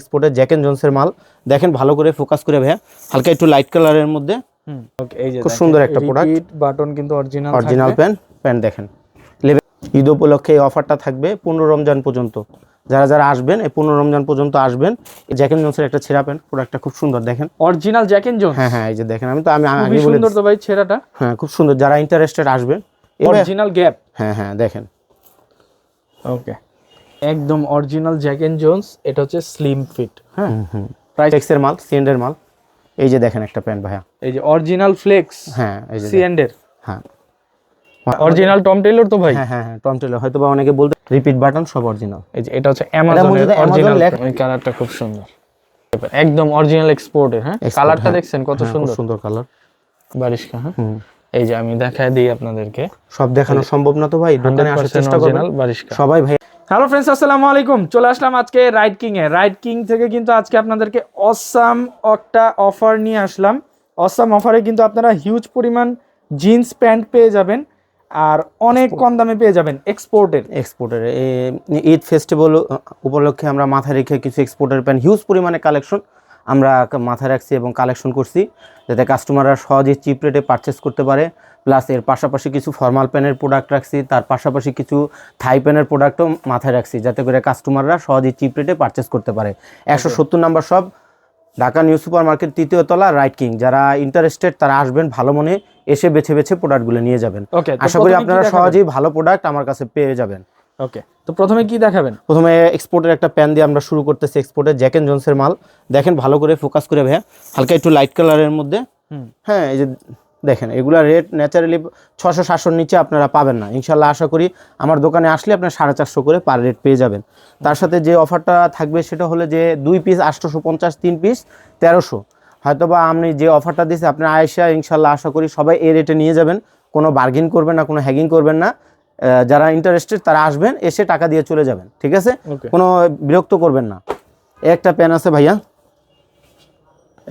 এক্সপোর্টের Jack and জনসের মাল। দেখেন ভালো করে ফোকাস করে ভাইয়া। হালকা একটু লাইট কালারের মধ্যে। খুব সুন্দর একটা product। বাটন কিন্তু অরিজিনাল অরিজিনাল প্যান্ট প্যান্ট দেখেন। ঈদ উপলক্ষে এই অফারটা থাকবে পনেরো রমজান পর্যন্ত। যারা যারা আসবেন এই পনেরো রমজান পর্যন্ত আসবেন এই জ্যাক এন্ড জনসের একটা ছেঁড়া প্যান্ট প্রোডাক্টটা খুব সুন্দর দেখেন। অরিজিনাল জ্যাক এন্ড জোন হ্যাঁ হ্যাঁ এই যে দেখেন আমি তো আমি আগে বলে সুন্দর তো ভাই ছেঁড়াটা। হ্যাঁ খুব সুন্দর। যারা ইন্টারেস্টেড আসবেন অরিজিনাল গ্যাপ হ্যাঁ হ্যাঁ দেখেন। ওকে একদম অরিজিনাল জ্যাক এন্ড জোনস এটা হচ্ছে স্লিম ফিট হ্যাঁ? প্রাইস টেক্সের মাল সিএন্ডের মাল। এই যে দেখেন একটা প্যান্ট ভাইয়া। এই যে অরিজিনাল ফ্লেক্স হ্যাঁ এই যে সি এন্ড এর হ্যাঁ। অরিজিনাল টম টেইলর তো ভাই? হ্যাঁ হ্যাঁ হ্যাঁ টম টেলর হয়তো বা অনেকে বলতে রিপিট বাটন সব অরিজিনাল এই যে এটা হচ্ছে অ্যামাজনের অরিজিনাল এই কালারটা খুব সুন্দর। একদম অরিজিনাল এক্সপোর্টের হ্যাঁ? কালারটা হ্যাঁ। দেখছেন কত সুন্দর। সুন্দর কালার বারিশকা হ্যাঁ? এই যে আমি দেখায় দিই আপনাদেরকে। সব দেখানো সম্ভব না তো ভাই দোকানে আসার চেষ্টা করবেন। সবাই ভাই হ্যালো ফ্রেন্ডস আসসালামু আলাইকুম। চলে আসলাম আজকে রাইড কিং এ। রাইড কিং থেকে কিন্তু আজকে আপনাদেরকে অসাম একটা অফার নিয়ে আসলাম। অসাম অফারে কিন্তু আপনারা হিউজ পরিমাণ জিন্স প্যান্ট পেয়ে যাবেন আর অনেক কম দামে পেয়ে যাবেন এক্সপোর্টের এক্সপোর্টের ঈদ ফেস্টিভ্যাল উপলক্ষে আমরা মাথায় রেখে কিছু এক্সপোর্টের প্যান্ট হিউজ পরিমাণে কালেকশন আমরা মাথায় রাখছি এবং কালেকশন করছি। যাতে কাস্টমাররা সহজে চিপ রেটে পারচেস করতে পারে। প্লাস এর পাশাপাশি কিছু ফর্মাল প্যানের প্রোডাক্ট রাখছি তার পাশাপাশি কিছু থাই প্যানের প্রোডাক্টও মাথায় রাখছি যাতে করে কাস্টমাররা সহজে চিপ রেটে পারচেস করতে পারে। একশো সত্তর নাম্বার সব ঢাকা নিউ সুপার মার্কেট তৃতীয় তলা রাইট কিং যারা ইন্টারেস্টেড তারা আসবেন ভালো মনে এসে বেছে বেছে প্রোডাক্টগুলো নিয়ে যাবেন। ওকে আশা করি আপনারা সহজেই ভালো প্রোডাক্ট আমার কাছে পেয়ে যাবেন। ওকে তো প্রথমে কি দেখাবেন? প্রথমে এক্সপোর্টের একটা প্যান দিয়ে আমরা শুরু করতেছি এক্সপোর্টের জ্যাক এন্ড জনসের মাল। দেখেন ভালো করে ফোকাস করে ভাইয়া। হালকা একটু লাইট কালারের মধ্যে। হ্যাঁ এই যে দেখেন এগুলা রেট ন্যাচারালি ছশো সাতশোর নিচে আপনারা পাবেন না। ইনশাল্লাহ আশা করি আমার দোকানে আসলে আপনার সাড়ে চারশো করে পার রেট পেয়ে যাবেন। তার সাথে যে অফারটা থাকবে সেটা হলো যে দুই পিস আটশোশো পঞ্চাশ তিন পিস তেরোশো। হয়তো বা আপনি যে অফারটা দিয়েছে আপনার আয়সা ইনশাল্লাহ আশা করি সবাই এই রেটে নিয়ে যাবেন। কোনো বার্গেন করবেন না কোনো হ্যাগিং করবেন না। যারা ইন্টারেস্টেড তারা আসবেন এসে টাকা দিয়ে চলে যাবেন ঠিক আছে? কোনো বিরক্ত করবেন না। একটা প্যান আছে ভাইয়া।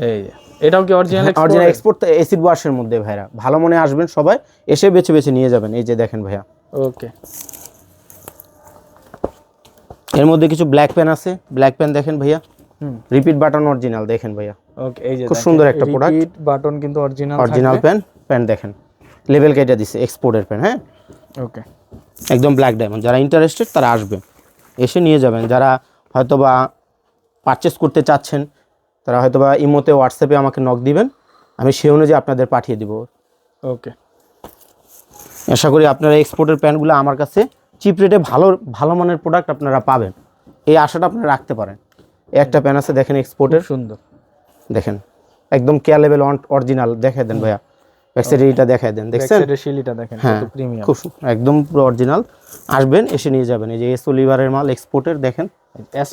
এই এটাও কি অরিজিনাল অরিজিনাল এক্সপোর্ট এসিড ওয়াশের মধ্যে ভাইরা। ভালো মনে আসবেন সবাই এসে বেছে বেছে নিয়ে যাবেন এই যে দেখেন ভাইয়া। ওকে এর মধ্যে কিছু ব্ল্যাক পেন আছে। ব্ল্যাক পেন দেখেন ভাইয়া। হুম। রিপিট বাটন অরিজিনাল দেখেন ভাইয়া। ওকে এই যে খুব সুন্দর একটা product। বাটন কিন্তু অরিজিনাল অরিজিনাল পেন পেন দেখেন। লেভেল কেটে দিছে এক্সপোর্টের পেন হ্যাঁ? ওকে একদম ব্ল্যাক ডায়মন্ড যারা ইন্টারেস্টেড তারা আসবেন। এসে নিয়ে যাবেন। যারা হয়তোবা পারচেস করতে চাচ্ছেন তারা হয়তোবা ইমোতে হোয়াটসঅ্যাপে আমাকে নক দিবেন। আমি সেই অনুযায়ী আপনাদের পাঠিয়ে দিব। ওকে আশা করি আপনারা এক্সপোর্টের প্যান্টগুলো আমার কাছে চিপ রেটে ভালো ভালো মানের প্রোডাক্ট আপনারা পাবেন। এই আশাটা আপনারা রাখতে পারেন। একটা প্যান আছে দেখেন এক্সপোর্টের সুন্দর। দেখেন একদম কেয়ার লেভেল অরিজিনাল দেখাই দেন ভাইয়া। ব্যাকসাইড এইটা দেখাই দেন দেখছেন? শিলিটা দেখেন হ্যাঁ প্রিমিয়াম খুব একদম পুরো অরিজিনাল আসবেন এসে নিয়ে যাবেন। এই যে এসো লিভারের মাল এক্সপোর্টের দেখেন।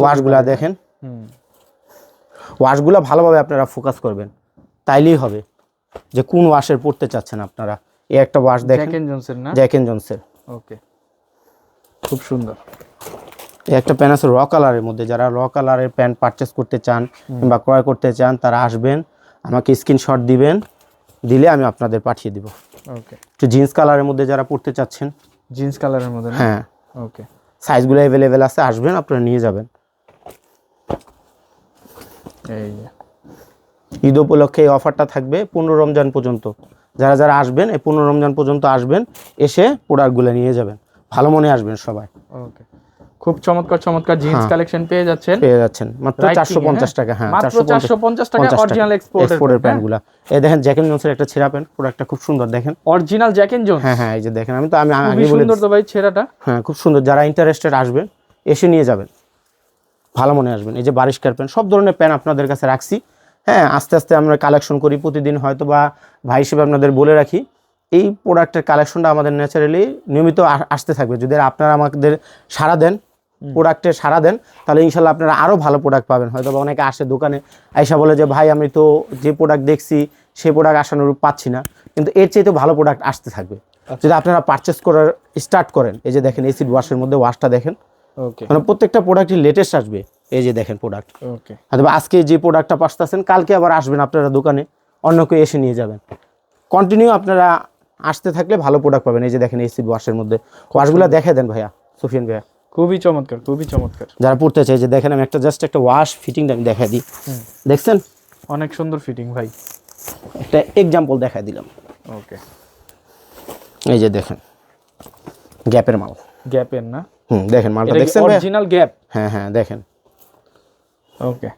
ওয়াশগুলা দেখেন। হুম। ওয়াশগুলা ভালোভাবে আপনারা ফোকাস করবেন। তাইলেই হবে। যে কোন ওয়াশের পড়তে চাচ্ছেন আপনারা। এই একটা ওয়াশ দেখেন। জ্যাক জনসের না? জ্যাক এন্ড জনসের ওকে খুব সুন্দর। এই একটা প্যান আছে র কালারের মধ্যে। যারা র কালারের প্যান্ট পারচেস করতে চান কিংবা ক্রয় করতে চান তারা আসবেন আমাকে স্ক্রিনশট দিবেন দিলে আমি আপনাদের পাঠিয়ে দিব। ওকে একটু জিন্স কালারের মধ্যে যারা পড়তে চাচ্ছেন। জিন্স কালারের মধ্যে হ্যাঁ। ওকে সাইজগুলো অ্যাভেলেবেল আছে আসবেন আপনারা নিয়ে যাবেন। এই যে। ঈদ উপলক্ষে এই অফারটা থাকবে পনেরো রমজান পর্যন্ত। যারা যারা আসবেন এই পনেরো রমজান পর্যন্ত আসবেন এসে প্রোডাক্টগুলো নিয়ে যাবেন। ভালো মনে আসবেন সবাই। ওকে খুব চমৎকার চমৎকার জিন্স হ্যাঁ। কালেকশন পেয়ে যাচ্ছেন। পেয়ে যাচ্ছেন। মাত্র Right চারশো King, পঞ্চাশ হ্যাঁ? টাকা হ্যাঁ মাত্র চারশো পঞ্চাশ টাকা অরিজিনাল এক্সপোর্টের এক্সপোর্টের প্যান্টগুলা। এই দেখেন জ্যাকেন জনসের একটা ছেঁড়া প্যান্ট প্রোডাক্টটা খুব সুন্দর দেখেন। অরিজিনাল জ্যাক এন্ড জোন হ্যাঁ হ্যাঁ এই যে দেখেন আমি তো আমি আগে বলে সুন্দর তো ভাই ছেঁড়াটা। হ্যাঁ খুব সুন্দর। যারা ইন্টারেস্টেড আসবেন এসে নিয়ে যাবেন। ভালো মনে আসবেন। এই যে বারিশকার প্যান্ট সব ধরনের প্যান্ট আপনাদের কাছে রাখছি। হ্যাঁ আস্তে আস্তে আমরা কালেকশন করি প্রতিদিন হয়তো বা ভাই হিসেবে আপনাদের বলে রাখি। এই প্রোডাক্টের কালেকশনটা আমাদের ন্যাচারালি নিয়মিত আসতে থাকবে। যদি আপনারা আমাদের সাড়া দেন প্রোডাক্টে সাড়া দেন তাহলে ইনশাল্লাহ আপনারা আরও ভালো প্রোডাক্ট পাবেন। হয়তো বা অনেকে আসে দোকানে আইসা বলে যে ভাই আমি তো যে প্রোডাক্ট দেখছি সেই প্রোডাক্ট আসানোরূপ পাচ্ছি না। কিন্তু এর চেয়ে তো ভালো প্রোডাক্ট আসতে থাকবে। যদি আপনারা পারচেস করার স্টার্ট করেন এই যে দেখেন এসিড ওয়াশের মধ্যে ওয়াশটা দেখেন। মানে প্রত্যেকটা প্রোডাক্টই লেটেস্ট আসবে। এই যে দেখেন প্রোডাক্ট ওকে অথবা আজকে যে প্রোডাক্টটা পাচ্ছেন কালকে আবার আসবেন আপনারা দোকানে অন্য কেউ এসে নিয়ে যাবেন। কন্টিনিউ আপনারা আসতে থাকলে ভালো প্রোডাক্ট পাবেন। এই যে দেখেন এসিড ওয়াশের মধ্যে। ওয়াশগুলো দেখে দেন ভাইয়া সুফিয়ান ভাইয়া। খুবই চমৎকার খুবই চমৎকার। যারা পড়তে চাই যে দেখেন আমি একটা জাস্ট একটা ওয়াশ ফিটিংটা আমি দেখা দিই। দেখছেন? অনেক সুন্দর ফিটিং ভাই। একটা এক্সাম্পল দেখা দিলাম। ওকে এই যে দেখেন গ্যাপের মাল। গ্যাপের না? হুম দেখেন মালটা দেখছেন? অরিজিনাল গ্যাপ হ্যাঁ হ্যাঁ দেখেন। ওকে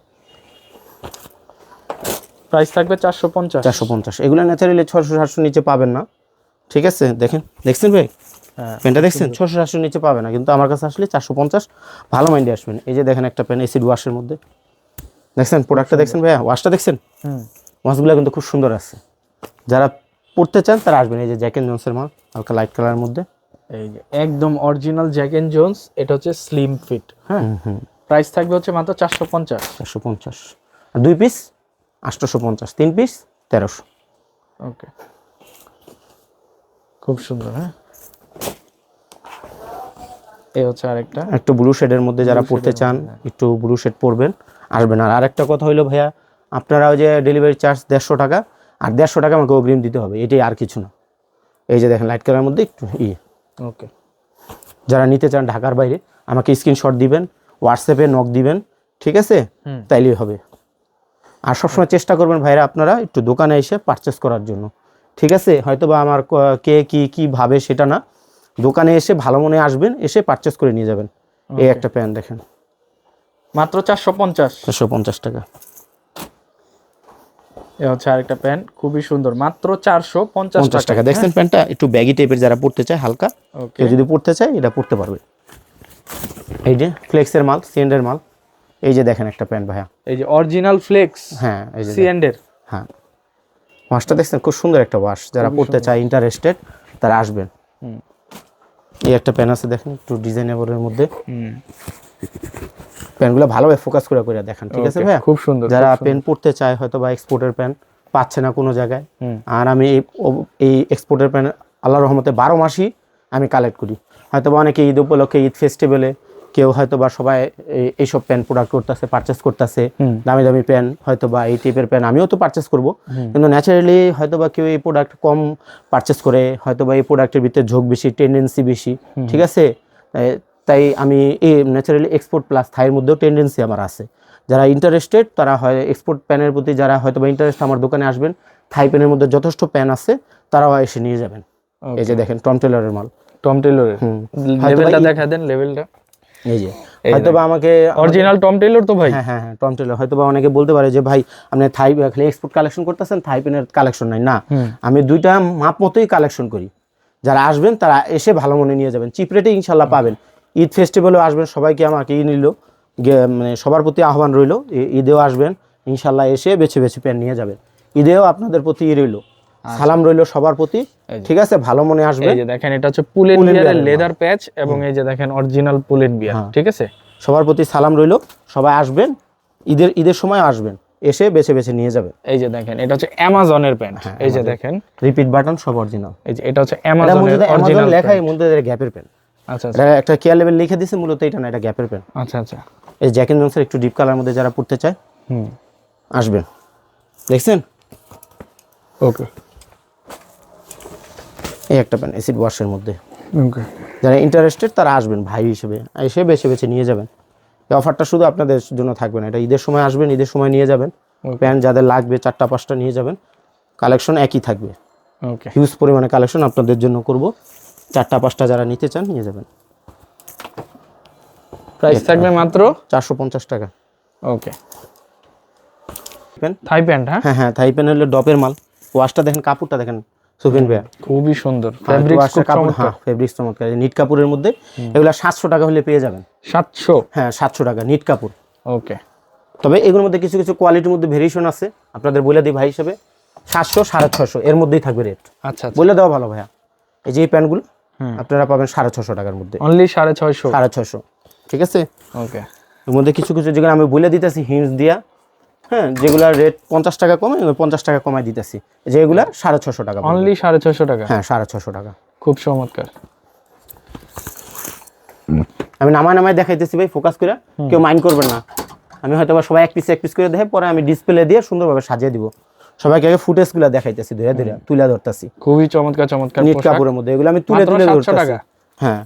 প্রাইস থাকবে চারশো পঞ্চাশ। চারশো পঞ্চাশ। এগুলো ন্যাচারালি ছশো সাতশো নিচে পাবেন না। ঠিক আছে দেখেন দেখছেন ভাই? হ্যাঁ পেনটা দেখছেন? ছশো সাতশো নিচে পাবে না কিন্তু আমার কাছে আসলে চারশো পঞ্চাশ। ভালো মাইন্ডে আসবেন। এই যে দেখেন একটা পেন এসিড ওয়াশের মধ্যে। দেখছেন? প্রোডাক্টটা দেখছেন ভাইয়া? ওয়াশটা দেখছেন? হুম। ওয়াশগুলো কিন্তু খুব সুন্দর আছে। যারা পড়তে চান তারা আসবেন এই যে জ্যাকেন জনসের মাল হালকা লাইট কালারের মধ্যে। এই একদম অরিজিনাল জ্যাক এন্ড জোন্স এটা হচ্ছে স্লিম ফিট হ্যাঁ? প্রাইস থাকবে হচ্ছে মাত্র চারশো পঞ্চাশ। চারশো পঞ্চাশ। আর দুই পিস আটশোশো পঞ্চাশ। তিন পিস তেরোশো। ওকে খুব সুন্দর হ্যাঁ? এই হচ্ছে আরেকটা। একটু ব্লু শেডের মধ্যে যারা পড়তে চান একটু ব্লু শেড পরবেন আসবেন। আর আরেকটা কথা হইল ভাইয়া আপনারা ওই যে ডেলিভারি চার্জ দেড়শো টাকা আর দেড়শো টাকা আমাকে অগ্রিম দিতে হবে এটাই আর কিছু না। এই যে দেখেন লাইট কালারের মধ্যে একটু ই ওকে। যারা নিতে চান ঢাকার বাইরে আমাকে স্ক্রিনশট দিবেন হোয়াটসঅ্যাপে নক দিবেন ঠিক আছে? তাইলেই হবে। আর সবসময় চেষ্টা করবেন ভাইরা আপনারা একটু দোকানে এসে পারচেস করার জন্য। ঠিক আছে? হয়তো বা আমার কে কি কি ভাবে সেটা না। দোকানে এসে ভালো মনে আসবেন এসে পারচেস করে নিয়ে যাবেন। এই একটা প্যান্ট দেখেন। মাত্র চারশো পঞ্চাশ। চারশো পঞ্চাশ টাকা। এ হচ্ছে আরেকটা প্যান্ট খুবই সুন্দর মাত্র চারশো পঞ্চাশ টাকা। দেখছেন প্যান্টটা? একটু ব্যাগি টাইপের যারা পড়তে চায় হালকা। কেউ যদি পড়তে চায় এটা পড়তে পারবে। এই যে ফ্লেক্সের মাল সিএন্ডের মাল। এই যে দেখেন একটা প্যান্ট ভাইয়া। এই যে অরিজিনাল ফ্লেক্স হ্যাঁ এই যে সি হ্যাঁ। ওয়াশটা দেখছেন? খুব সুন্দর একটা ওয়াশ যারা পড়তে চায় ইন্টারেস্টেড তারা আসবেন। হুম। এই একটা প্যান আছে দেখেন একটু ডিজাইনেবলের মধ্যে। হুম। প্যানগুলো ভালোভাবে ফোকাস করে করে দেখান ঠিক আছে ভাইয়া? খুব সুন্দর যারা পেন পড়তে চায় হয়তো বা এক্সপোর্টের প্যান পাচ্ছে না কোনো জায়গায়। আর আমি এই- এক্সপোর্টের প্যান আল্লাহ রহমতে বারো মাসই আমি কালেক্ট করি। হয়তো বা অনেকে ঈদ উপলক্ষে ঈদ ফেস্টিভ্যালে কেউ হয়তো বা সবাই এইসব প্যান প্রোডাক্ট করতেছে পারচেস করতেছে। দামি দামি প্যান হয়তো বা এই টাইপের প্যান আমিও তো পারচেস করব। কিন্তু ন্যাচারালি হয়তো বা কেউ এই প্রোডাক্ট কম পারচেস করে হয়তো বা এই প্রোডাক্টের ভিতরে ঝোঁক বেশি টেন্ডেন্সি বেশি ঠিক আছে? তাই- আমি এই ন্যাচারালি এক্সপোর্ট প্লাস থাইয়ের মধ্যেও টেন্ডেন্সি আমার আছে। যারা ইন্টারেস্টেড তারা হয় এক্সপোর্ট প্যানের প্রতি যারা হয়তো বা ইন্টারেস্ট আমার দোকানে আসবেন থাই প্যানের মধ্যে যথেষ্ট প্যান আছে তারাও এসে নিয়ে যাবেন। এই যে দেখেন টম টেলরের মাল। টম টেলরের লেভেলটা দেখা দেন লেভেলটা এই যে। হয়তো বা আমাকে অরিজিনাল টম টেলর তো ভাই? হ্যাঁ হ্যাঁ হ্যাঁ টম টেলর হয়তো বা অনেকে বলতে পারে যে ভাই আপনি থাই খালি এক্সপোর্ট কালেকশন করতেছেন থাই পেনের কালেকশন নাই। না। আমি দুইটা মাপ মতোই কালেকশন করি। যারা আসবেন তারা এসে ভালো মনে নিয়ে যাবেন। চিপ রেটে ইনশাল্লাহ পাবেন। ঈদ ফেস্টিভ্যালেও আসবেন সবাইকে আমাকে ই নিল মানে সবার প্রতি আহ্বান রইল ঈদেও আসবেন ইনশাল্লাহ এসে বেছে বেছে প্যান নিয়ে যাবেন। ঈদেও আপনাদের প্রতি ই রইল সালাম রইল সবার প্রতি ঠিক আছে? ভালো মনে আসবেন এই যে দেখেন এটা হচ্ছে পুলেন বিয়ারের লেদার প্যাচ এবং এই যে দেখেন অরিজিনাল পুলেন বিয়ার। ঠিক আছে? সবার প্রতি সালাম রইল সবাই আসবেন ঈদের ঈদের সময় আসবেন এসে বেছে বেছে নিয়ে যাবেন। এই যে দেখেন এটা হচ্ছে অ্যামাজনের প্যান্ট হ্যাঁ, এই যে দেখেন। রিপিট বাটন সব অরিজিনাল এই যে এটা হচ্ছে অ্যামাজনের অ্যামাজন অরিজিনাল লেখা এই মধ্যে গ্যাপের পেন আচ্ছা আচ্ছা। একটা কেয়ার লেভেল লিখে দিছে মূলত এটা না এটা গ্যাপের পেন আচ্ছা আচ্ছা। এই জ্যাকেন জনসের একটু ডিপ কালার মধ্যে যারা পড়তে চায় হুম। আসবেন। দেখছেন? ওকে। এই একটা পেন অ্যাসিড ওয়াশের মধ্যে। ওকে। যারা ইন্টারেস্টেড তারা আসবেন ভাই হিসেবে। এসে বেছে বেছে নিয়ে যাবেন। এই অফারটা শুধু আপনাদের জন্য থাকবে না এটা ঈদের সময় আসবেন ঈদের সময় নিয়ে যাবেন. প্যান্ট যাদের লাগবে চারটা পাঁচটা নিয়ে যাবেন। কালেকশন একই থাকবে। ওকে। হিউজ পরিমাণে কালেকশন আপনাদের জন্য করব। চারটা পাঁচটা যারা নিতে চান নিয়ে যাবেন। প্রাইস থাকবে মাত্র? চারশো পঞ্চাশ টাকা। ওকে থাই প্যান্ট হ্যাঁ? হ্যাঁ হ্যাঁ থাই পেন হলে ডপের মাল। ওয়াশটা দেখেন কাপড়টা দেখেন সুফিন ভাইয়া খুবই সুন্দর। কাপড় হ্যাঁ ফেব্রিক্স চমৎকার। নিট কাপড়ের মধ্যে এগুলো সাতশো টাকা হলে পেয়ে যাবেন। সাতশো? হ্যাঁ সাতশো টাকা নিট কাপড়। ওকে তবে এগুলোর মধ্যে কিছু কিছু কোয়ালিটির মধ্যে ভেরিয়েশন আছে। আপনাদের বলে দিই ভাই হিসেবে সাতশো সাড়ে ছশো এর মধ্যেই থাকবে রেট আচ্ছা আচ্ছা। বলে দেওয়া ভালো ভাইয়া। এই যে এই প্যান্টগুলো। আপনারা পাবেন সাড়ে ছশো টাকার মধ্যে। অনলি সাড়ে ছয়শো। সাড়ে ছশো। ঠিক আছে? ওকে এর মধ্যে কিছু কিছু যেগুলো আমি বলে দিতেছি হিন্স দিয়া হ্যাঁ যেগুলা রেট পঞ্চাশ টাকা কমে পঞ্চাশ টাকা কমাই দিতেছি। যেগুলা সাড়ে ছশো টাকা অনলি সাড়ে ছয়শো টাকা? হ্যাঁ সাড়ে ছশো টাকা। খুব চমৎকার। আমি নামায় নামায় দেখাইতেছি ভাই ফোকাস করে কেউ মাইন্ড করবেন না। আমি হয়তো সবাই এক পিস এক পিস করে দেখে পরে আমি ডিসপ্লে দিয়ে সুন্দরভাবে সাজিয়ে দিব। সবাইকে আগে ফুটেজগুলো দেখাইতেছি ধীরে ধীরে তুলে ধরতেছি। খুবই চমৎকার চমৎকার নিট কাপড়ের মধ্যে এগুলো আমি তুলে তুলে ধরতেছি। হ্যাঁ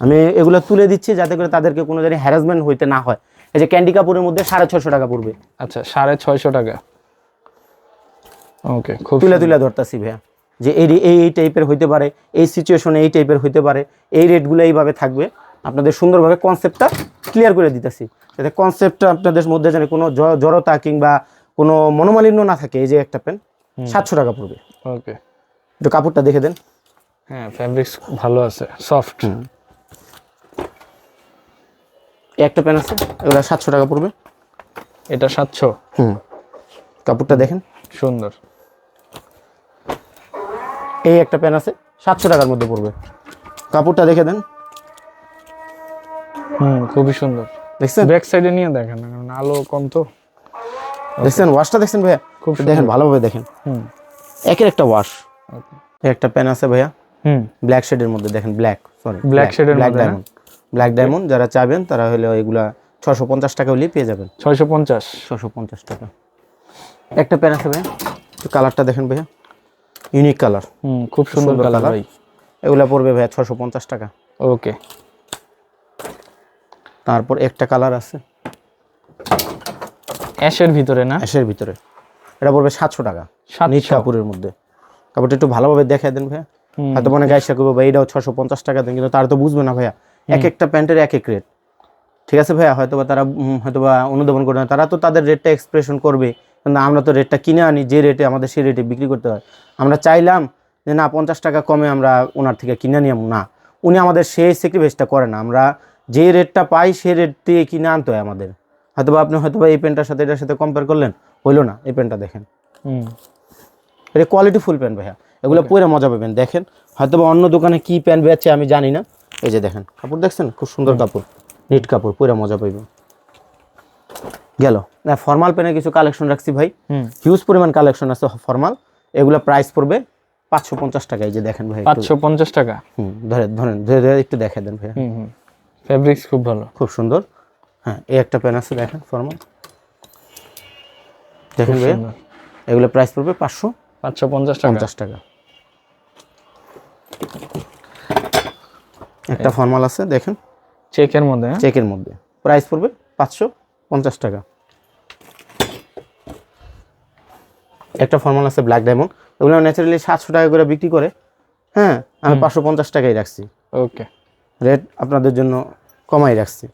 আমি এগুলো তুলে দিচ্ছি যাতে করে তাদেরকে কোনো জানি হ্যারাসমেন্ট হইতে না হয়। এই যে ক্যান্ডি কাপড়ের মধ্যে সাড়ে ছশো টাকা পড়বে। আচ্ছা সাড়ে ছয়শো টাকা। ওকে খুব তুলে তুলে ধরতেছি ভাইয়া। যে এই এই এই টাইপের হইতে পারে এই সিচুয়েশনে এই টাইপের হইতে পারে এই রেটগুলো এইভাবে থাকবে। আপনাদের সুন্দরভাবে কনসেপ্টটা ক্লিয়ার করে দিতেছি। যাতে কনসেপ্টটা আপনাদের মধ্যে যেন কোনো জড়তা কিংবা কোনো মনোমালিন্য না থাকে এই যে একটা পেন সাতশো টাকা পড়বে। ওকে একটু কাপড়টা দেখে দেন। হ্যাঁ ফ্যাব্রিক্স ভালো আছে সফট এই একটা পেন আছে এগুলো সাতশো টাকা পড়বে। এটা সাতশো। হুম। কাপড়টা দেখেন। সুন্দর। এই একটা পেন আছে সাতশো টাকার মধ্যে পড়বে। কাপড়টা দেখে দেন। হুম খুবই সুন্দর। দেখছেন? ব্যাক সাইডে নিয়ে দেখেন কারণ আলো কম তো। দেখছেন? ওয়াশটা দেখছেন ভাইয়া? খুব দেখেন ভালোভাবে দেখেন। হুম। একের একটা ওয়াশ একটা পেন আছে ভাইয়া। হুম। ব্ল্যাক শেডের মধ্যে দেখেন ব্ল্যাক সরি ব্ল্যাক মধ্যে না? ডায়মন্ড ব্ল্যাক ডায়মন্ড যারা চাবেন তারা হলে এগুলা ছশো পঞ্চাশ টাকা হলেই পেয়ে যাবেন। ছয়শো পঞ্চাশ। ছশো পঞ্চাশ টাকা। একটা পেন আছে ভাইয়া। কালারটা দেখেন ভাইয়া। ইউনিক কালার হুম খুব সুন্দর কালার। ভাই। এগুলা পড়বে ভাইয়া ছশো পঞ্চাশ টাকা। ওকে তারপর একটা কালার আছে। অ্যাশের ভিতরে না? অ্যাশের ভিতরে। এটা পড়বে সাতশো টাকা নিচ কাপড়ের মধ্যে। কাপড়টা একটু ভালোভাবে দেখাই দেন ভাইয়া। হয়তো মনে গাইসা করব ভাই এটাও ছশো পঞ্চাশ টাকা দেন কিন্তু তারা তো বুঝবে না ভাইয়া। এক একটা প্যান্টের এক এক রেট। ঠিক আছে ভাইয়া হয়তো বা তারা হয়তো বা অনুধাবন করবে না তারা তো তাদের রেটটা এক্সপ্রেশন করবে কিন্তু আমরা তো রেটটা কিনে আনি যে রেটে আমাদের সেই রেটে বিক্রি করতে হয়। আমরা চাইলাম যে না পঞ্চাশ টাকা কমে আমরা ওনার থেকে কিনে নিলাম না। উনি আমাদের সেই স্যাক্রিফাইসটা করে না। আমরা যে রেটটা পাই সেই রেট দিয়ে কিনে আনতে হয় আমাদের। হয়তো বা আপনি হয়তো বা এই পেনটার সাথে এটার সাথে কম্পেয়ার করলেন হইল না এই পেনটা দেখেন। এটা কোয়ালিটি ফুল প্যান্ট ভাইয়া। এগুলো পরে মজা পাবেন দেখেন। হয়তো বা অন্য দোকানে কি প্যান্ট বেচছে আমি জানি না। এই যে দেখেন কাপড় দেখছেন? খুব সুন্দর কাপড় নিট কাপড় পরে মজা পাইবেন গেল। না ফর্মাল প্যান্টের কিছু কালেকশন রাখছি ভাই। হিউজ পরিমাণ কালেকশন আছে ফর্মাল এগুলো প্রাইস পড়বে পাঁচশো পঞ্চাশ টাকা এই যে দেখেন ভাই পাঁচশো পঞ্চাশ টাকা? হুম ধরে ধরেন ধরে ধরে একটু দেখে দেন ভাইয়া। হুম হুম। ফ্যাব্রিক্স খুব ভালো। খুব সুন্দর। হ্যাঁ এই একটা প্যান আছে দেখেন ফর্মাল দেখেন ভাইয়া এগুলো প্রাইস পড়বে পাঁচশো পাঁচশো পঞ্চাশ টাকা। পঞ্চাশ টাকা। একটা ফর্মাল আছে দেখেন। চেকের মধ্যে হ্যাঁ? চেকের মধ্যে। প্রাইস পড়বে পাঁচশো পঞ্চাশ টাকা। একটা ফর্মাল আছে ব্ল্যাক ডায়মন্ড ওগুলো ন্যাচারালি সাতশো টাকা করে বিক্রি করে। হ্যাঁ আমি পাঁচশো পঞ্চাশ টাকাই রাখছি। ওকে রেট আপনাদের জন্য কমাই রাখছি।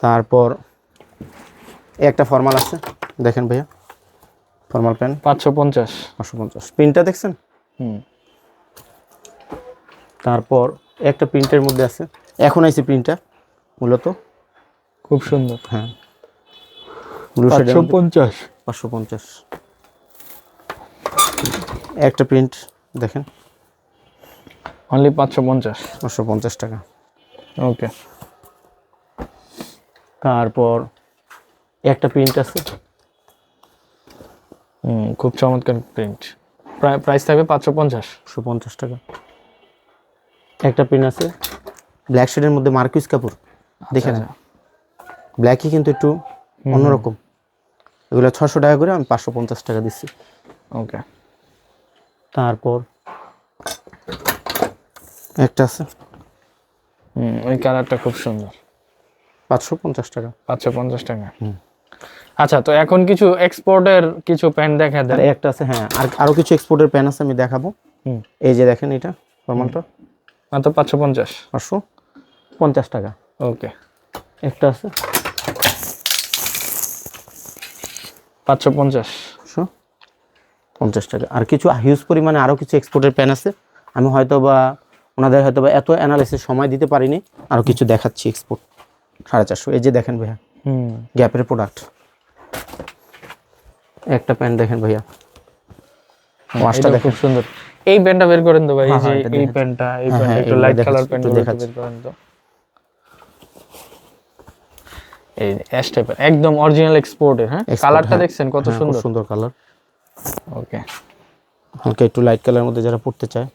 তারপর একটা ফর্মাল আছে। দেখেন ভাইয়া ফর্মাল প্যান্ট পাঁচশো পঞ্চাশ। পাঁচশো পঞ্চাশ। প্রিন্টটা দেখছেন? হুম। তারপর একটা প্রিন্টের মধ্যে আছে। এখন আইছে প্রিন্টটা মূলত। খুব সুন্দর। হ্যাঁ। পাঁচশো পঞ্চাশ। পাঁচশো পঞ্চাশ। একটা প্রিন্ট দেখেন। অনলি পাঁচশো পঞ্চাশ। পাঁচশো পঞ্চাশ টাকা। ওকে তারপর একটা প্রিন্ট আছে। হুম খুব চমৎকার প্রিন্ট প্রাইস থাকবে পাঁচশো পঞ্চাশ। পাঁচশো পঞ্চাশ টাকা। একটা প্রিন্ট আছে। ব্ল্যাক শেডের মধ্যে মার্কিউস কাপড় দেখে আচ্ছা, নেন। ব্ল্যাকই কিন্তু একটু অন্যরকম। এগুলো ছশো টাকা করে আমি পাঁচশো পঞ্চাশ টাকা দিচ্ছি। ওকে তারপর? একটা আছে। হুম ওই কালারটা খুব সুন্দর। পাঁচশো পঞ্চাশ টাকা। পাঁচশো পঞ্চাশ টাকা। আচ্ছা তো এখন কিছু এক্সপোর্টের কিছু প্যান্ট দেখা আর দেয় একটা আছে হ্যাঁ আর আরও কিছু এক্সপোর্টের প্যান আছে আমি দেখাবো। হুম। এই যে দেখেন এটা ফর্মালটা মাত্র পাঁচশো পঞ্চাশ। পাঁচশো পঞ্চাশ টাকা। ওকে। একটা আছে। পাঁচশো পঞ্চাশ। পঞ্চাশ টাকা। আর কিছু হিউজ পরিমাণে আরও কিছু এক্সপোর্টের প্যান আছে। আমি হয়তো বা ওনাদের হয়তো বা এত অ্যানালিসিস সময় দিতে পারিনি আরও কিছু দেখাচ্ছি এক্সপোর্ট সাড়ে চারশো। এই যে দেখেন ভাইয়া হুম। গ্যাপের প্রোডাক্ট একটা প্যান্ট দেখেন ভাইয়া। ওয়াশটা দেখেন খুব সুন্দর। এই প্যান্টটা বের করেন তো ভাই এই হ্যাঁ, যে হ্যাঁ, এই প্যান্টটা এই হ্যাঁ, প্যান্টটা হ্যাঁ, একটু লাইট কালার প্যান্ট। বের করেন তো। এই অ্যাশ টাইপের একদম অরিজিনাল এক্সপোর্টের হ্যাঁ? কালারটা হ্যাঁ। দেখছেন কত হ্যাঁ, সুন্দর? সুন্দর কালার ওকে হালকা একটু লাইট কালারের মধ্যে যারা পড়তে চায়।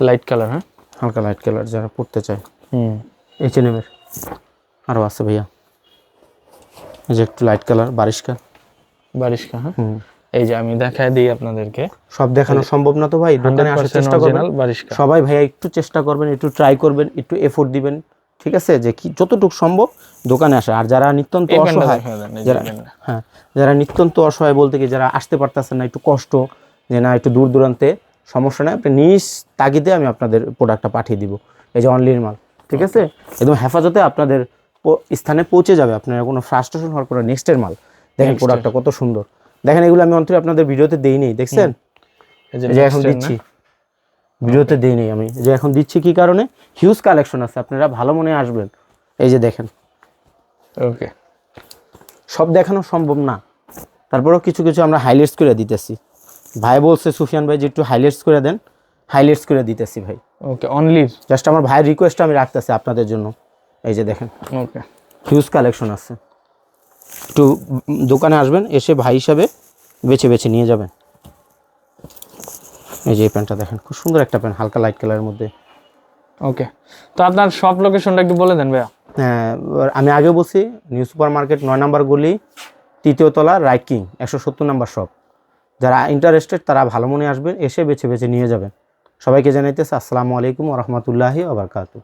লাইট কালার হ্যাঁ? হালকা লাইট কালার যারা পড়তে চায়। হুম। এইচ এন এমের আরও আছে ভাইয়া। এই যে একটু লাইট কালার বারিশকা। বারিশকা হ্যাঁ? এই যে আমি দেখায় দিই আপনাদেরকে। সব দেখানো সম্ভব না তো ভাই দোকানে আসার চেষ্টা করবেন। সবাই ভাইয়া একটু চেষ্টা করবেন একটু ট্রাই করবেন একটু এফোর্ট দিবেন ঠিক আছে? যে কি যতটুকু সম্ভব দোকানে আসা। আর যারা নিত্যন্ত অসহায় যারা হ্যাঁ যারা নিত্যন্ত অসহায় বলতে কি যারা আসতে পারতেছেন না একটু কষ্ট যে না একটু দূর দূরান্তে সমস্যা নেই আপনি নিজ তাগিদে আমি আপনাদের প্রোডাক্টটা পাঠিয়ে দিব। এই যে অনলির মাল ঠিক আছে? একদম হেফাজতে আপনাদের স্থানে পৌঁছে যাবে। আপনার কোনো ফ্রাস্ট্রেশন হওয়ার কোনো নেক্সটের মাল। দেখেন প্রোডাক্টটা কত সুন্দর। দেখেন এগুলো আমি অন্তরে আপনাদের ভিডিওতে দেই নেই দেখছেন যে এখন? দিচ্ছি। ভিডিওতে দেই নেই আমি যে এখন দিচ্ছি কি কারণে? হিউজ কালেকশন আছে আপনারা ভালো মনে আসবেন। এই যে দেখেন। ওকে সব দেখানো সম্ভব না। তারপরেও কিছু কিছু আমরা হাইলাইটস করে দিতেছি। ভাই বলছে সুফিয়ান ভাই যে একটু হাইলাইটস করে দেন। হাইলাইটস করে দিতেছি ভাই। ওকে অনলি জাস্ট আমার ভাইয়ের রিকোয়েস্ট আমি রাখতেছি আপনাদের জন্য। এই যে দেখেন। ওকে হিউজ কালেকশন আছে। একটু দোকানে আসবেন এসে ভাই হিসাবে বেছে বেছে নিয়ে যাবেন। এই যে এই প্যান্টটা দেখেন খুব সুন্দর একটা প্যান্ট হালকা লাইট কালারের মধ্যে। ওকে তো আপনার সব লোকেশনটা একটু বলে দেন ভাইয়া। হ্যাঁ, আমি আগেও বলছি নিউ সুপার মার্কেট নয় নাম্বার গলি তৃতীয় তলা রাইট কিং একশো সত্তর নাম্বার শপ যারা ইন্টারেস্টেড তারা ভালো মনে আসবেন, এসে বেছে বেছে নিয়ে যাবেন। সবাইকে জানাইতেছে, আসসালামু আলাইকুম রহমতুল্লাহি আবরকাতু